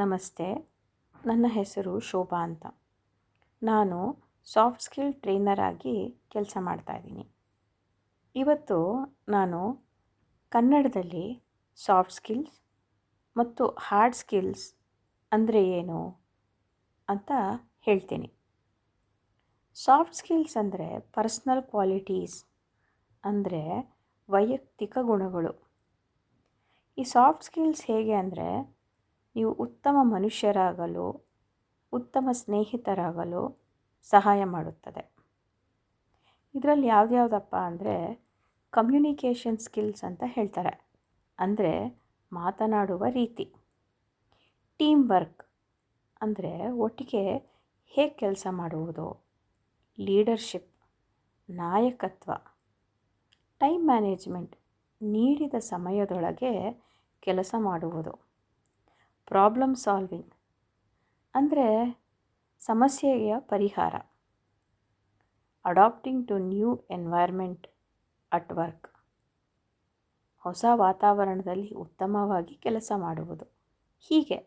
ನಮಸ್ತೆ. ನನ್ನ ಹೆಸರು ಶೋಭಾ ಅಂತ. ನಾನು ಸಾಫ್ಟ್ ಸ್ಕಿಲ್ ಟ್ರೈನರ್ ಆಗಿ ಕೆಲಸ ಮಾಡ್ತಾಯಿದ್ದೀನಿ ಇವತ್ತು ನಾನು ಕನ್ನಡದಲ್ಲಿ ಸಾಫ್ಟ್ ಸ್ಕಿಲ್ಸ್ ಮತ್ತು ಹಾರ್ಡ್ ಸ್ಕಿಲ್ಸ್ ಅಂದರೆ ಏನು ಅಂತ ಹೇಳ್ತೀನಿ. ಸಾಫ್ಟ್ ಸ್ಕಿಲ್ಸ್ ಅಂದರೆ ಪರ್ಸ್ನಲ್ ಕ್ವಾಲಿಟೀಸ್ ಅಂದರೆ ವೈಯಕ್ತಿಕ ಗುಣಗಳು. ಈ ಸಾಫ್ಟ್ ಸ್ಕಿಲ್ಸ್ ಹೇಗೆ ಅಂದರೆ ನೀವು ಉತ್ತಮ ಮನುಷ್ಯರಾಗಲು, ಉತ್ತಮ ಸ್ನೇಹಿತರಾಗಲು ಸಹಾಯ ಮಾಡುತ್ತದೆ. ಇದರಲ್ಲಿ ಯಾವ್ದ್ಯಾವ್ದಪ್ಪ ಅಂದರೆ ಕಮ್ಯುನಿಕೇಷನ್ ಸ್ಕಿಲ್ಸ್ ಅಂತ ಹೇಳ್ತಾರೆ. ಅಂದರೆ ಮಾತನಾಡುವ ರೀತಿ. ಟೀಮ್ ವರ್ಕ್ ಅಂದರೆ ಒಟ್ಟಿಗೆ ಹೇಗೆ ಕೆಲಸ ಮಾಡುವುದು ಲೀಡರ್ಶಿಪ್ ನಾಯಕತ್ವ ಟೈಮ್ ಮ್ಯಾನೇಜ್ಮೆಂಟ್ ನೀಡಿದ ಸಮಯದೊಳಗೆ ಕೆಲಸ ಮಾಡುವುದು. ಪ್ರಾಬ್ಲಮ್ ಸಾಲ್ವಿಂಗ್ ಅಂದರೆ ಸಮಸ್ಯೆಯ ಪರಿಹಾರ. Adapting to new environment at work ಹೊಸ ವಾತಾವರಣದಲ್ಲಿ ಉತ್ತಮವಾಗಿ ಕೆಲಸ ಮಾಡುವುದು. ಹೀಗೆ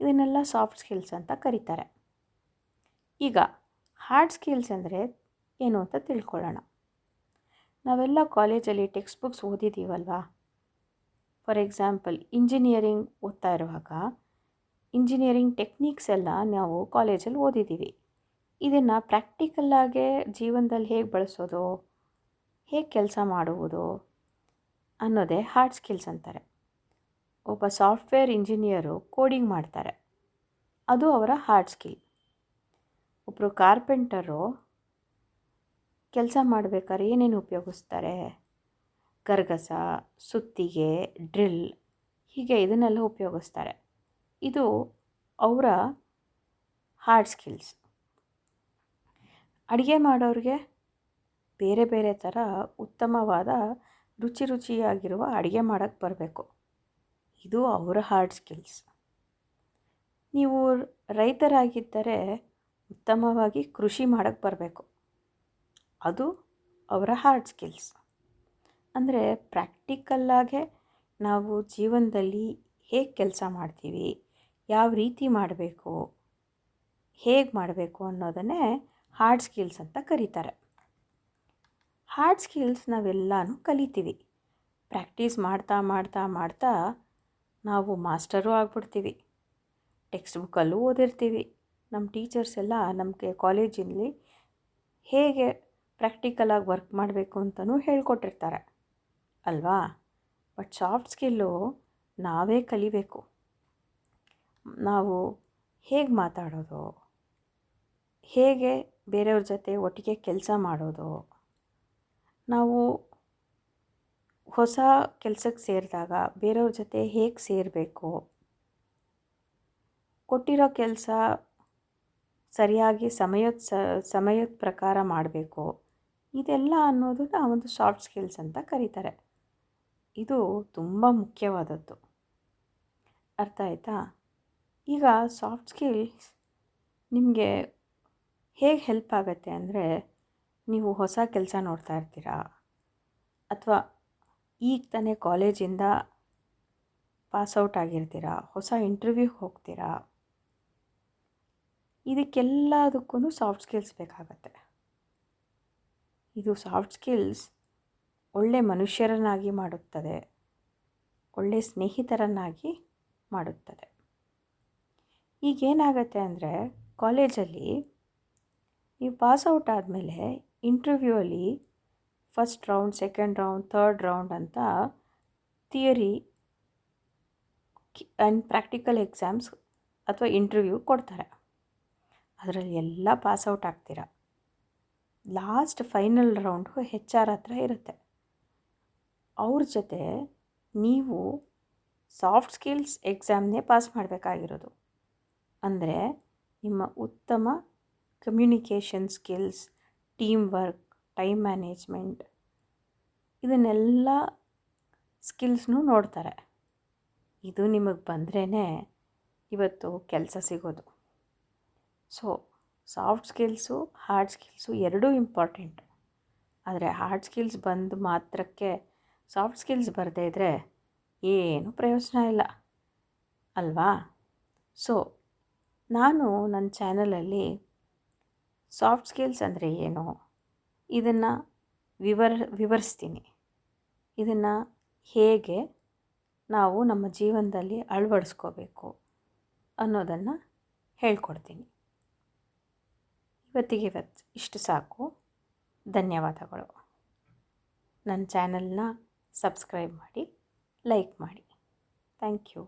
ಇದನ್ನೆಲ್ಲ ಸಾಫ್ಟ್ ಸ್ಕಿಲ್ಸ್ ಅಂತ ಕರೀತಾರೆ. ಈಗ ಹಾರ್ಡ್ ಸ್ಕಿಲ್ಸ್ ಅಂದರೆ ಏನು ಅಂತ ತಿಳ್ಕೊಳ್ಳೋಣ. ನಾವೆಲ್ಲ ಕಾಲೇಜಲ್ಲಿ ಟೆಕ್ಸ್ಟ್ ಬುಕ್ಸ್ ಓದಿದ್ದೀವಲ್ವಾ ಫಾರ್ ಎಕ್ಸಾಂಪಲ್ ಇಂಜಿನಿಯರಿಂಗ್ ಓದ್ತಾ ಇರುವಾಗ ಇಂಜಿನಿಯರಿಂಗ್ ಟೆಕ್ನಿಕ್ಸ್ ಎಲ್ಲ ನಾವು ಕಾಲೇಜಲ್ಲಿ ಓದಿದ್ದೀವಿ. ಇದನ್ನು ಪ್ರಾಕ್ಟಿಕಲ್ಲಾಗೆ ಜೀವನದಲ್ಲಿ ಹೇಗೆ ಬಳಸೋದು, ಹೇಗೆ ಕೆಲಸ ಮಾಡುವುದು ಅನ್ನೋದೇ ಹಾರ್ಡ್ ಸ್ಕಿಲ್ಸ್ ಅಂತಾರೆ. ಒಬ್ಬ ಸಾಫ್ಟ್ವೇರ್ ಇಂಜಿನಿಯರು ಕೋಡಿಂಗ್ ಮಾಡ್ತಾರೆ. ಅದು ಅವರ ಹಾರ್ಡ್ ಸ್ಕಿಲ್ ಒಬ್ಬರು ಕಾರ್ಪೆಂಟರು ಕೆಲಸ ಮಾಡಬೇಕಾದ್ರೆ ಏನೇನು ಉಪಯೋಗಿಸ್ತಾರೆ? ಗರ್ಗಸ ಸುತ್ತಿಗೆ, ಡ್ರಿಲ್ ಹೀಗೆ ಇದನ್ನೆಲ್ಲ ಉಪಯೋಗಿಸ್ತಾರೆ. ಇದು ಅವರ ಹಾರ್ಡ್ ಸ್ಕಿಲ್ಸ್ ಅಡುಗೆ ಮಾಡೋರಿಗೆ ಬೇರೆ ಬೇರೆ ಥರ ಉತ್ತಮವಾದ ರುಚಿ ರುಚಿಯಾಗಿರುವ ಅಡುಗೆ ಮಾಡೋಕ್ಕೆ ಬರಬೇಕು. ಇದು ಅವರ ಹಾರ್ಡ್ ಸ್ಕಿಲ್ಸ್ ನೀವು ರೈತರಾಗಿದ್ದರೆ ಉತ್ತಮವಾಗಿ ಕೃಷಿ ಮಾಡೋಕ್ಕೆ ಬರಬೇಕು. ಅದು ಅವರ ಹಾರ್ಡ್ ಸ್ಕಿಲ್ಸ್ ಅಂದರೆ ಪ್ರಾಕ್ಟಿಕಲ್ಲಾಗೆ ನಾವು ಜೀವನದಲ್ಲಿ ಹೇಗೆ ಕೆಲಸ ಮಾಡ್ತೀವಿ, ಯಾವ ರೀತಿ ಮಾಡಬೇಕು, ಹೇಗೆ ಮಾಡಬೇಕು ಅನ್ನೋದನ್ನೇ ಹಾರ್ಡ್ ಸ್ಕಿಲ್ಸ್ ಅಂತ ಕರೀತಾರೆ. ಹಾರ್ಡ್ ಸ್ಕಿಲ್ಸ್ ನಾವೆಲ್ಲನೂ ಕಲಿತೀವಿ. ಪ್ರಾಕ್ಟೀಸ್ ಮಾಡ್ತಾ ಮಾಡ್ತಾ ಮಾಡ್ತಾ ನಾವು ಮಾಸ್ಟರು ಆಗ್ಬಿಡ್ತೀವಿ. ಟೆಕ್ಸ್ಟ್ ಬುಕ್ಕಲ್ಲೂ ಓದಿರ್ತೀವಿ. ನಮ್ಮ ಟೀಚರ್ಸ್ ಎಲ್ಲ ನಮಗೆ ಕಾಲೇಜಿನಲ್ಲಿ ಹೇಗೆ ಪ್ರಾಕ್ಟಿಕಲಾಗಿ ವರ್ಕ್ ಮಾಡಬೇಕು ಅಂತಲೂ ಹೇಳ್ಕೊಟ್ಟಿರ್ತಾರೆ. ಅಲ್ವಾ? ಬಟ್ ಸಾಫ್ಟ್ ಸ್ಕಿಲ್ಲು ನಾವೇ ಕಲಿಬೇಕು. ನಾವು ಹೇಗೆ ಮಾತಾಡೋದು? ಹೇಗೆ ಬೇರೆಯವ್ರ ಜೊತೆ ಒಟ್ಟಿಗೆ ಕೆಲಸ ಮಾಡೋದು? ನಾವು ಹೊಸ ಕೆಲಸಕ್ಕೆ ಸೇರಿದಾಗ ಬೇರೆಯವ್ರ ಜೊತೆ ಹೇಗೆ ಸೇರಬೇಕು? ಕೊಟ್ಟಿರೋ ಕೆಲಸ ಸರಿಯಾಗಿ ಸಮಯದ ಸಮಯದ ಪ್ರಕಾರ ಮಾಡಬೇಕು. ಇದೆಲ್ಲ ಅನ್ನೋದನ್ನ ಒಂದು ಸಾಫ್ಟ್ ಸ್ಕಿಲ್ಸ್ ಅಂತ ಕರೀತಾರೆ. ಇದು ತುಂಬ ಮುಖ್ಯವಾದದ್ದು. ಅರ್ಥ ಆಯಿತಾ? ಈಗ ಸಾಫ್ಟ್ ಸ್ಕಿಲ್ಸ್ ನಿಮಗೆ ಹೇಗೆ ಹೆಲ್ಪ್ ಆಗುತ್ತೆ ಅಂದರೆ ನೀವು ಹೊಸ ಕೆಲಸ ನೋಡ್ತಾ ಇರ್ತೀರಾ? ಅಥವಾ ಈಗ ತಾನೇ ಕಾಲೇಜಿಂದ ಪಾಸೌಟ್ ಆಗಿರ್ತೀರಾ? ಹೊಸ ಇಂಟರ್ವ್ಯೂಗೆ ಹೋಗ್ತೀರಾ? ಇದಕ್ಕೆಲ್ಲದಕ್ಕೂ ಸಾಫ್ಟ್ ಸ್ಕಿಲ್ಸ್ ಬೇಕಾಗತ್ತೆ. ಇದು ಸಾಫ್ಟ್ ಸ್ಕಿಲ್ಸ್ ಒಳ್ಳೆ ಮನುಷ್ಯರನ್ನಾಗಿ ಮಾಡುತ್ತದೆ. ಒಳ್ಳೆ ಸ್ನೇಹಿತರನ್ನಾಗಿ ಮಾಡುತ್ತದೆ. ಈಗೇನಾಗತ್ತೆ ಅಂದರೆ ಕಾಲೇಜಲ್ಲಿ ನೀವು ಪಾಸ್ಔಟ್ ಆದಮೇಲೆ ಇಂಟರ್ವ್ಯೂ ಅಲ್ಲಿ first round second round third round ಅಂತ ಥಿಯರಿ ಆ್ಯಂಡ್ ಪ್ರಾಕ್ಟಿಕಲ್ ಎಕ್ಸಾಮ್ಸ್ ಅಥವಾ ಇಂಟರ್ವ್ಯೂ ಕೊಡ್ತಾರೆ. ಅದರಲ್ಲಿ ಎಲ್ಲ pass out ಆಗ್ತೀರ. Last final round H R ಹತ್ರ ಇರುತ್ತೆ. ಅವ್ರ ಜೊತೆ ನೀವು ಸಾಫ್ಟ್ ಸ್ಕಿಲ್ಸ್ ಎಕ್ಸಾಮ್ನೇ ಪಾಸ್ ಮಾಡಬೇಕಾಗಿರೋದು. ಅಂದರೆ ನಿಮ್ಮ ಉತ್ತಮ communication skills team work time management ಇದನ್ನೆಲ್ಲ ಸ್ಕಿಲ್ಸ್ನೂ ನೋಡ್ತಾರೆ. ಇದು ನಿಮಗೆ ಬಂದ್ರೇ ಇವತ್ತು ಕೆಲಸ ಸಿಗೋದು. So soft skills hard skills ಎರಡೂ ಇಂಪಾರ್ಟೆಂಟ್ ಆದರೆ ಹಾರ್ಡ್ ಸ್ಕಿಲ್ಸ್ ಬಂದು ಮಾತ್ರಕ್ಕೆ ಸಾಫ್ಟ್ ಸ್ಕಿಲ್ಸ್ ಬರದೇ ಇದ್ದರೆ ಏನೂ ಪ್ರಯೋಜನ ಇಲ್ಲ. ಅಲ್ವಾ? ಸೊ ನಾನು ನನ್ನ ಚಾನಲಲ್ಲಿ ಸಾಫ್ಟ್ ಸ್ಕಿಲ್ಸ್ ಅಂದರೆ ಏನು? ಇದನ್ನು ವಿವರ, ವಿವರಿಸ್ತೀನಿ. ಇದನ್ನು ಹೇಗೆ ನಾವು ನಮ್ಮ ಜೀವನದಲ್ಲಿ ಅಳವಡಿಸ್ಕೋಬೇಕು ಅನ್ನೋದನ್ನು ಹೇಳ್ಕೊಡ್ತೀನಿ. ಇವತ್ತಿಗೆ ಇವತ್ತು ಇಷ್ಟು ಸಾಕು. ಧನ್ಯವಾದಗಳು. ನನ್ನ ಚಾನಲ್ನ ಸಬ್ಸ್ಕ್ರೈಬ್ ಮಾಡಿ ಲೈಕ್ ಮಾಡಿ. Thank you.